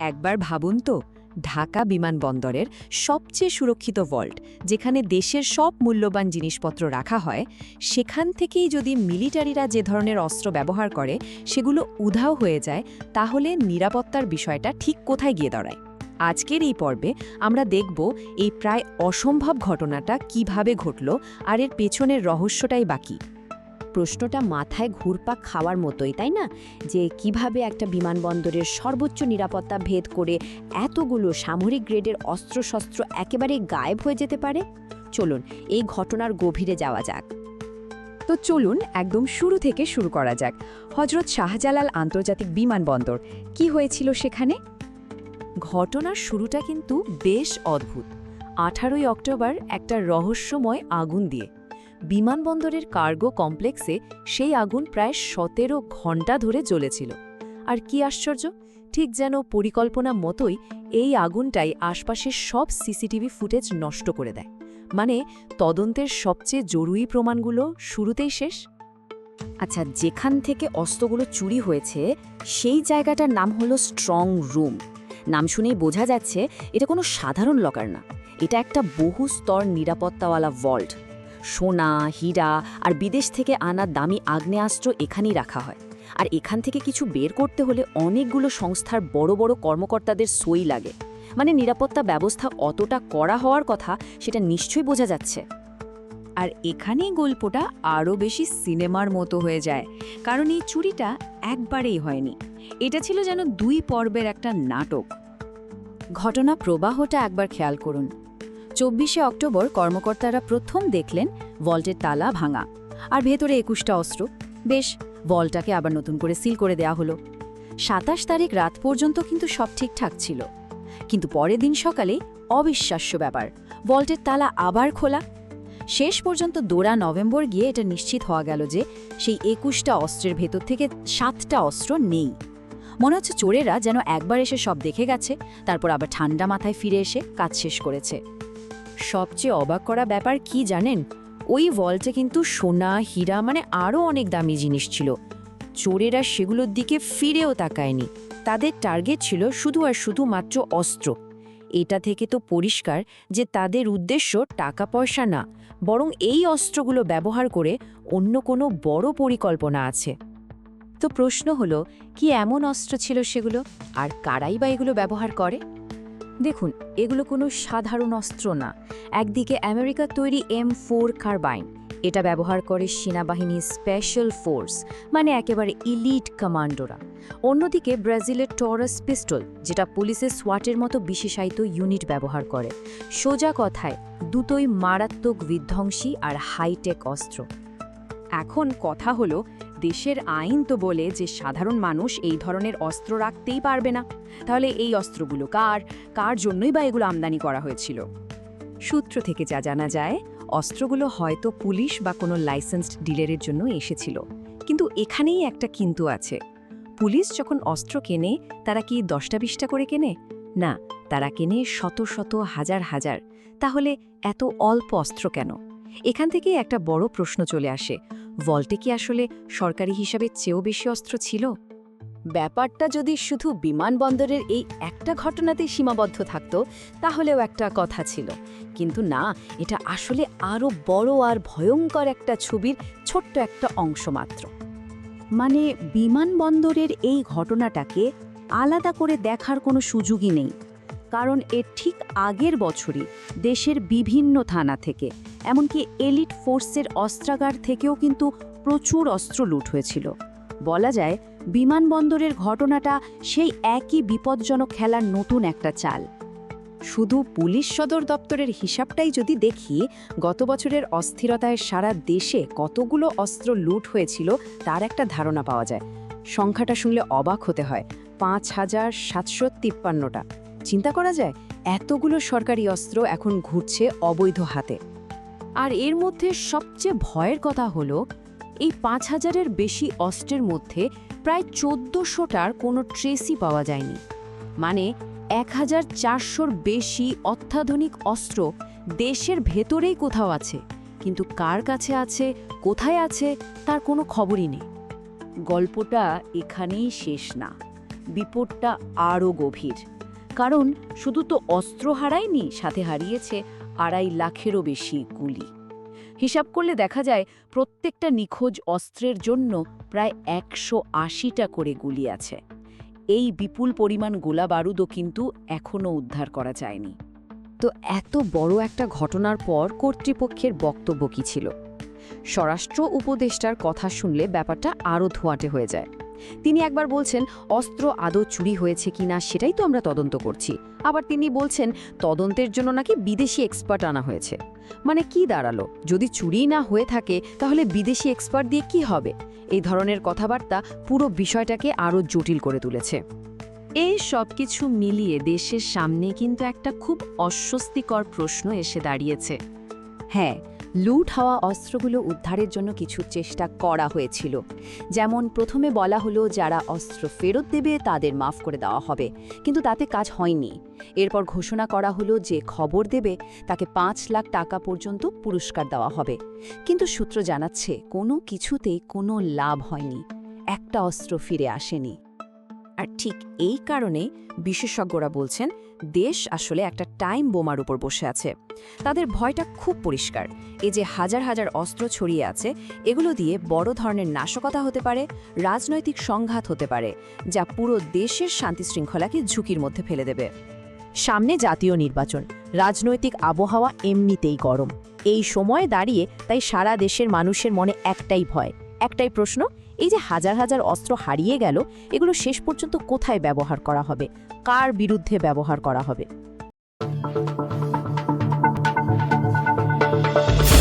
একবার ভাবুন তো, ঢাকা বিমানবন্দরের সবচেয়ে সুরক্ষিত ভল্ট যেখানে দেশের সব মূল্যবান জিনিসপত্র রাখা হয়, সেখান থেকেই যদি মিলিটারিরা যে ধরনের অস্ত্র ব্যবহার করে, সেগুলো উধাও হয়ে যায়, তাহলে নিরাপত্তার বিষয়টা ঠিক কোথায় গিয়ে দাঁড়ায়? আজকের এই পর্বে আমরা দেখব এই প্রায় অসম্ভব ঘটনাটা কীভাবে ঘটল আর এর পেছনের রহস্যটাই বাকি প্রশ্নটা মাথায় ঘুরপাক খাওয়ার মতোই, তাই না? যে কীভাবে একটা বিমানবন্দরের সর্বোচ্চ নিরাপত্তা ভেদ করে এতগুলো সামরিক গ্রেডের অস্ত্রশস্ত্র একেবারে গায়েব হয়ে যেতে পারে? চলুন, এই ঘটনার গভীরে যাওয়া যাক। তো চলুন একদম শুরু থেকে শুরু করা যাক। হজরত শাহজালাল আন্তর্জাতিক বিমানবন্দর, কি হয়েছিল সেখানে? ঘটনার শুরুটা কিন্তু বেশ অদ্ভুত। আঠারোই অক্টোবর একটা রহস্যময় আগুন দিয়ে। বিমানবন্দরের কার্গো কমপ্লেক্সে সেই আগুন প্রায় সতেরো ঘণ্টা ধরে জ্বলেছিল। আর কি আশ্চর্য, ঠিক যেন পরিকল্পনা মতোই এই আগুনটাই আশপাশের সব সিসিটিভি ফুটেজ নষ্ট করে দেয়। মানে তদন্তের সবচেয়ে জরুরি প্রমাণগুলো শুরুতেই শেষ। আচ্ছা যেখান থেকে অস্ত্রগুলো চুরি হয়েছে, সেই জায়গাটার নাম হলো স্ট্রং রুম। নাম শুনেই বোঝা যাচ্ছে এটা কোনো সাধারণ লকার না। এটা একটা বহু স্তর নিরাপত্তাওয়ালা ভল্ট। সোনা, হীরা আর বিদেশ থেকে আনা দামি আগ্নেয়াস্ত্র এখানেই রাখা হয়। আর এখান থেকে কিছু বের করতে হলে অনেকগুলো সংস্থার বড় বড় কর্মকর্তাদের সই লাগে। মানে নিরাপত্তা ব্যবস্থা অতটা করা হওয়ার কথা সেটা নিশ্চয়ই বোঝা যাচ্ছে। আর এখানেই গল্পটা আরও বেশি সিনেমার মতো হয়ে যায়, কারণ এই চুরিটা একবারেই হয়নি। এটা ছিল যেন দুই পর্বের একটা নাটক। ঘটনা প্রবাহটা একবার খেয়াল করুন। চব্বিশে অক্টোবর কর্মকর্তারা প্রথম দেখলেন ভল্টের তালা ভাঙা। আর ভেতরে একুশটা অস্ত্র। বেশ, ভল্টটাকে আবার নতুন করে সিল করে দেয়া হলো। সাতাশ তারিখ রাত পর্যন্ত কিন্তু সব ঠিকঠাক ছিল। কিন্তু পরের দিন সকালে অবিশ্বাস্য ব্যাপার, ভল্টের তালা আবার খোলা। শেষ পর্যন্ত দোড়া নভেম্বর গিয়ে এটা নিশ্চিত হওয়া গেল যে সেই একুশটা অস্ত্রের ভেতর থেকে সাতটা অস্ত্র নেই। মনে হচ্ছে চোরেরা যেন একবার এসে সব দেখে গেছে, তারপর আবার ঠান্ডা মাথায় ফিরে এসে কাজ শেষ করেছে। সবচেয়ে অবাক করা ব্যাপার কি জানেন? ওই ভল্টে কিন্তু সোনা, হীরা মানে আরও অনেক দামি জিনিস ছিল। চোরেরা সেগুলোর দিকে ফিরেও তাকায়নি। তাদের টার্গেট ছিল শুধু আর শুধু মাত্র অস্ত্র। এটা থেকে তো পরিষ্কার যে তাদের উদ্দেশ্য টাকা পয়সা না, বরং এই অস্ত্রগুলো ব্যবহার করে অন্য কোনো বড় পরিকল্পনা আছে। তো প্রশ্ন হলো, কি এমন অস্ত্র ছিল সেগুলো? আর কারাই বা এগুলো ব্যবহার করে? দেখুন, এগুলো কোনো সাধারণ অস্ত্র না। একদিকে আমেরিকার তৈরি এম ফোর কার্বাইন। এটা ব্যবহার করে সেনাবাহিনী স্পেশাল ফোর্স মানে একেবারে ইলিট কমান্ডোরা। অন্যদিকে ব্রাজিলের টরাস পিস্টল যেটা পুলিশের সোয়াটের মতো বিশেষায়িত ইউনিট ব্যবহার করে। সোজা কথায়, দুটোই মারাত্মক বিধ্বংসী আর হাইটেক অস্ত্র। এখন কথা হলো দেশের আইন তো বলে যে সাধারণ মানুষ এই ধরনের অস্ত্র রাখতেই পারবে না। তাহলে এই অস্ত্রগুলো কার? কার জন্যই বা এগুলো আমদানি করা হয়েছিল? সূত্র থেকে যা জানা যায়, অস্ত্রগুলো হয়তো পুলিশ বা কোনো লাইসেন্সড ডিলারের জন্য এসেছিল। কিন্তু এখানেই একটা কিন্তু আছে। পুলিশ যখন অস্ত্র কেনে, তারা কি দশটা বিশটা করে কেনে? না, তারা কেনে শত শত হাজার হাজার। তাহলে এত অল্প অস্ত্র কেন? এখান থেকেই একটা বড় প্রশ্ন চলে আসে। ভল্টে কি আসলে সরকারি হিসাবে চেয়েও বেশি অস্ত্র ছিল? ব্যাপারটা যদি শুধু বিমানবন্দরের এই একটা ঘটনাতেই সীমাবদ্ধ থাকত, তাহলেও একটা কথা ছিল। কিন্তু না, এটা আসলে আরও বড় আর ভয়ঙ্কর একটা ছবির ছোট্ট একটা অংশ মাত্র। মানে বিমানবন্দরের এই ঘটনাটাকে আলাদা করে দেখার কোনো সুযোগই নেই। কারণ এর ঠিক আগের বছরই দেশের বিভিন্ন থানা থেকে, এমনকি এলিট ফোর্সের অস্ত্রাগার থেকেও কিন্তু প্রচুর অস্ত্র লুট হয়েছিল। বলা যায়, বিমানবন্দরের ঘটনাটা সেই একই বিপজ্জনক খেলার নতুন একটা চাল। শুধু পুলিশ সদর দপ্তরের হিসাবটাই যদি দেখি, গত বছরের অস্থিরতায় সারা দেশে কতগুলো অস্ত্র লুট হয়েছিল তার একটা ধারণা পাওয়া যায়। সংখ্যাটা শুনলে অবাক হতে হয়, পাঁচ হাজার সাতশো তিপ্পান্নটা। চিন্তা করা যায়? এতগুলো সরকারি অস্ত্র এখন ঘুরছে অবৈধ হাতে। আর এর মধ্যে সবচেয়ে ভয়ের কথা হলো, এই পাঁচ হাজারের বেশি অস্ত্রের মধ্যে প্রায় চোদ্দশোটার কোনো ট্রেসই পাওয়া যায়নি। মানে এক হাজার চারশোর বেশি অত্যাধুনিক অস্ত্র দেশের ভেতরেই কোথাও আছে, কিন্তু কার কাছে আছে, কোথায় আছে, তার কোনো খবরই নেই। গল্পটা এখানেই শেষ না। বিপদটা আরও গভীর। কারণ শুধু তো অস্ত্র হারায়নি, সাথে হারিয়েছে আড়াই লাখেরও বেশি গুলি। হিসাব করলে দেখা যায় প্রত্যেকটা নিখোঁজ অস্ত্রের জন্য প্রায় একশো আশিটা করে গুলি আছে। এই বিপুল পরিমাণ গোলা বারুদও কিন্তু এখনও উদ্ধার করা যায়নি। তো এত বড় একটা ঘটনার পর কর্তৃপক্ষের বক্তব্য কী ছিল? স্বরাষ্ট্র উপদেষ্টার কথা শুনলে ব্যাপারটা আরও ধোঁয়াটে হয়ে যায়। তিনি একবার বলছেন, অস্ত্র আদৌ চুরি হয়েছে কিনা সেটাই তো আমরা তদন্ত করছি। আবার তিনি বলছেন, তদন্তের জন্য নাকি বিদেশি এক্সপার্ট আনা হয়েছে। মানে কি দাঁড়াল? যদি চুরি না হয়ে থাকে, তাহলে বিদেশি এক্সপার্ট দিয়ে কি হবে? এই ধরনের কথাবার্তা পুরো বিষয়টাকে আরও জটিল করে তুলেছে। এই সব কিছু মিলিয়ে দেশের সামনে কিন্তু একটা খুব অস্বস্তিকর প্রশ্ন এসে দাঁড়িয়েছে। হ্যাঁ লুট হওয়া অস্ত্রগুলো উদ্ধারের জন্য কিছু চেষ্টা করা হয়েছিল। যেমন প্রথমে বলা হলো যারা অস্ত্র ফেরত দেবে তাদের মাফ করে দেওয়া হবে, কিন্তু তাতে কাজ হয়নি। এরপর ঘোষণা করা হলো যে খবর দেবে তাকে পাঁচ লাখ টাকা পর্যন্ত পুরস্কার দেওয়া হবে। কিন্তু সূত্র জানাচ্ছে কোনো কিছুতেই কোনো লাভ হয়নি। একটা অস্ত্র ফিরে আসেনি। আর ঠিক এই কারণে বিশেষজ্ঞরা বলছেন, দেশ আসলে একটা টাইম বোমার উপর বসে আছে। তাদের ভয়টা খুব পরিষ্কার। এই যে হাজার হাজার অস্ত্র ছড়িয়ে আছে, এগুলো দিয়ে বড় ধরনের নাশকতা হতে পারে, রাজনৈতিক সংঘাত হতে পারে, যা পুরো দেশের শান্তি শৃঙ্খলাকে ঝুঁকির মধ্যে ফেলে দেবে। সামনে জাতীয় নির্বাচন, রাজনৈতিক আবহাওয়া এমনিতেই গরম। এই সময়ে দাঁড়িয়ে তাই সারা দেশের মানুষের মনে একটাই ভয়, একটাই প্রশ্ন এই যে হাজার হাজার অস্ত্র হারিয়ে গেল, এগুলো শেষ পর্যন্ত কোথায় ব্যবহার করা হবে? কার বিরুদ্ধে ব্যবহার করা হবে?